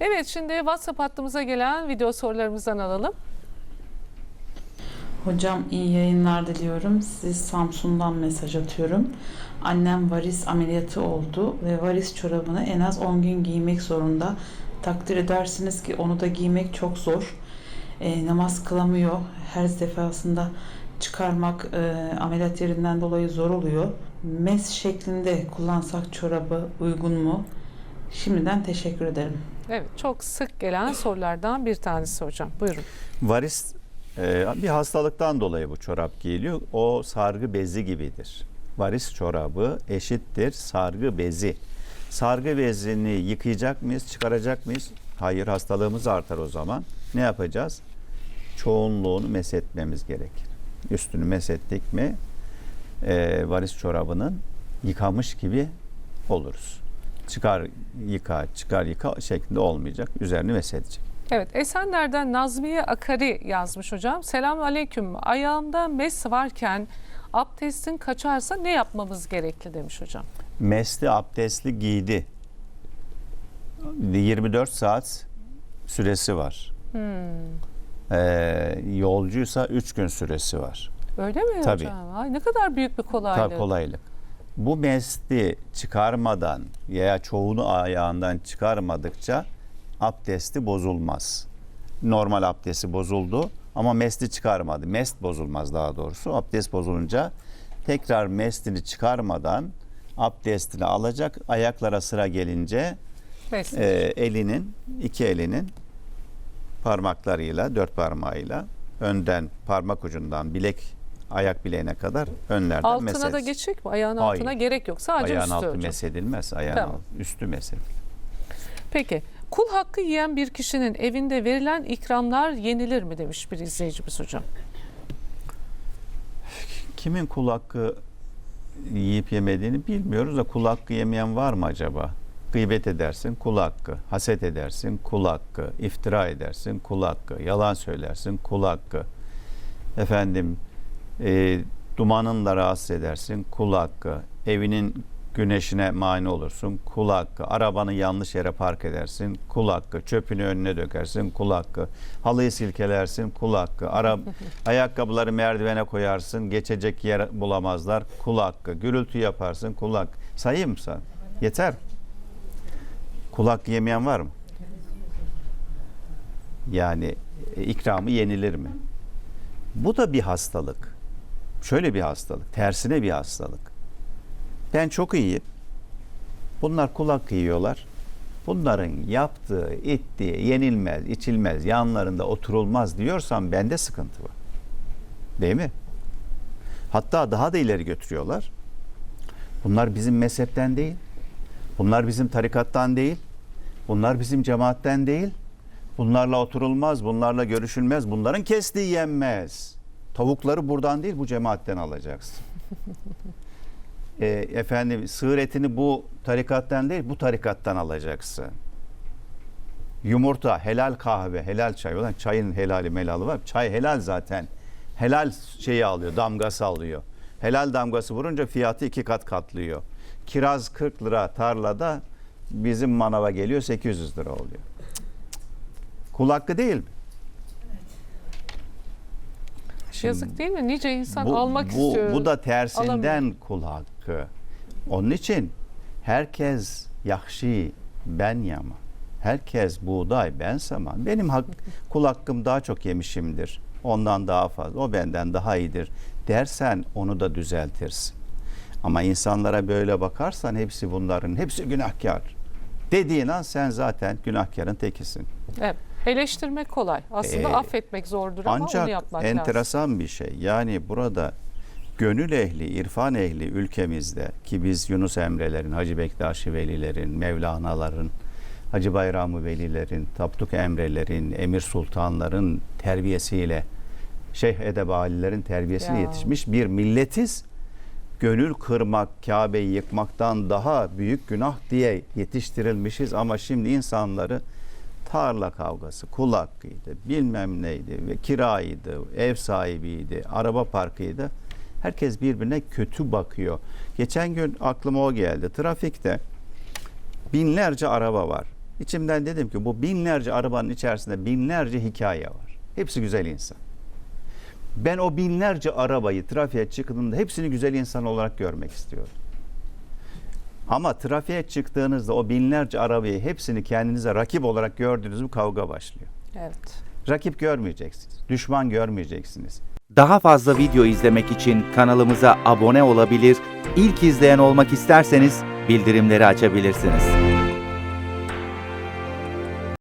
Evet şimdi WhatsApp hattımıza gelen video sorularımızdan alalım. Hocam iyi yayınlar diliyorum. Siz Samsun'dan mesaj atıyorum. Annem varis ameliyatı oldu ve varis çorabını en az 10 gün giymek zorunda. Takdir edersiniz ki onu da giymek çok zor. E, namaz kılamıyor. Her defasında çıkarmak e, ameliyat yerinden dolayı zor oluyor. Mes şeklinde kullansak çorabı uygun mu? Şimdiden teşekkür ederim. Evet çok sık gelen sorulardan bir tanesi hocam. Buyurun. Varis e, bir hastalıktan dolayı bu çorap giyiliyor. O sargı bezi gibidir. Varis çorabı eşittir sargı bezi. Sargı bezini yıkayacak mıyız, çıkaracak mıyız? Hayır, hastalığımız artar o zaman. Ne yapacağız? Çoğunluğunu mesetmemiz gerekir. Üstünü mesettik mi e, varis çorabının yıkamış gibi oluruz. Çıkar yıka, çıkar yıka şeklinde olmayacak. Üzerini mesedecek. Evet Esenler'den Nazmiye Akari yazmış hocam. Selamun Aleyküm. Ayağımda mes varken abdestin kaçarsa ne yapmamız gerekli demiş hocam. Mesli abdestli giydi. 24 saat süresi var. Ee, yolcuysa 3 gün süresi var. Öyle mi Tabii. hocam? Ay, ne kadar büyük bir kolaylık. Tabii kolaylık. Bu mesli çıkarmadan veya çoğunu ayağından çıkarmadıkça abdesti bozulmaz. Normal abdesti bozuldu ama mesli çıkarmadı. Mest bozulmaz daha doğrusu. Abdest bozulunca tekrar meslini çıkarmadan abdestini alacak. Ayaklara sıra gelince e, elinin, iki elinin parmaklarıyla, dört parmağıyla önden parmak ucundan bilek ayak bileğine kadar önlerden Altına mesedecek. da geçecek mi? Ayağın Hayır. altına gerek yok. Sadece Ayağın üstü altı hocam. mesedilmez. Ayağın Tamam. altı, üstü mesedilir. Peki kul hakkı yiyen bir kişinin evinde verilen ikramlar yenilir mi demiş bir izleyicimiz hocam. Kimin kul hakkı yiyip yemediğini bilmiyoruz da kul hakkı yemeyen var mı acaba? Gıybet edersin kul hakkı, haset edersin kul hakkı, iftira edersin kul hakkı, yalan söylersin kul hakkı. Efendim e, dumanınla rahatsız edersin. Kul hakkı, evinin güneşine mani olursun. Kul hakkı, arabanı yanlış yere park edersin. Kul hakkı, çöpünü önüne dökersin. Kul hakkı, halıyı silkelersin. Kul hakkı, ara, ayakkabıları merdivene koyarsın. Geçecek yer bulamazlar. Kul hakkı, gürültü yaparsın. Kul hakkı. Sayayım mı sen? Yeter. Kul hakkı yemeyen var mı? Yani e, ikramı yenilir mi? Bu da bir hastalık. Şöyle bir hastalık. Tersine bir hastalık. Ben çok iyiyim. Bunlar kul hakkı yiyorlar. Bunların yaptığı, ettiği yenilmez, içilmez, yanlarında oturulmaz diyorsam bende sıkıntı var. Değil mi? Hatta daha da ileri götürüyorlar. Bunlar bizim mezhepten değil. Bunlar bizim tarikattan değil. Bunlar bizim cemaatten değil. Bunlarla oturulmaz, bunlarla görüşülmez. Bunların kestiği yenmez. Tavukları buradan değil bu cemaatten alacaksın. e, efendim sığır etini bu tarikattan değil bu tarikattan alacaksın. Yumurta, helal kahve, helal çay. Ulan çayın helali melalı var. Çay helal zaten. Helal şeyi alıyor, damgası alıyor. Helal damgası vurunca fiyatı iki kat katlıyor. Kiraz 40 lira tarlada bizim manava geliyor 800 lira oluyor. Kul hakkı değil mi? Şimdi Yazık değil mi? Nice insan bu, almak bu, istiyor. Bu da tersinden alamıyor. kul hakkı. Onun için herkes yahşi ben yama. Herkes buğday ben saman. Benim hak, kul hakkım daha çok yemişimdir. Ondan daha fazla. O benden daha iyidir dersen onu da düzeltirsin. Ama insanlara böyle bakarsan hepsi bunların hepsi günahkar. Dediğin an sen zaten günahkarın tekisin. Evet. Eleştirmek kolay. Aslında Ee, affetmek zordur ama onu Ancak yapmak lazım. enteresan bir şey. Yani burada gönül ehli, irfan ehli ülkemizde ki biz Yunus Emre'lerin, Hacı Bektaşi Velilerin, Mevlana'ların, Hacı Bayramı Velilerin, Tapduk Emre'lerin, Emir Sultanların terbiyesiyle, Şeyh Edebalilerin terbiyesiyle Ya. yetişmiş bir milletiz. Gönül kırmak, Kabe'yi yıkmaktan daha büyük günah diye yetiştirilmişiz ama şimdi insanları tarla kavgası, kul hakkıydı, bilmem neydi, ve kiraydı, ev sahibiydi, araba parkıydı. Herkes birbirine kötü bakıyor. Geçen gün aklıma o geldi. Trafikte binlerce araba var. İçimden dedim ki bu binlerce arabanın içerisinde binlerce hikaye var. Hepsi güzel insan. Ben o binlerce arabayı trafiğe çıktığında hepsini güzel insan olarak görmek istiyorum. Ama trafiğe çıktığınızda o binlerce arabayı hepsini kendinize rakip olarak gördüğünüz mü kavga başlıyor. Evet. Rakip görmeyeceksiniz. Düşman görmeyeceksiniz. Daha fazla video izlemek için kanalımıza abone olabilir, ilk izleyen olmak isterseniz bildirimleri açabilirsiniz.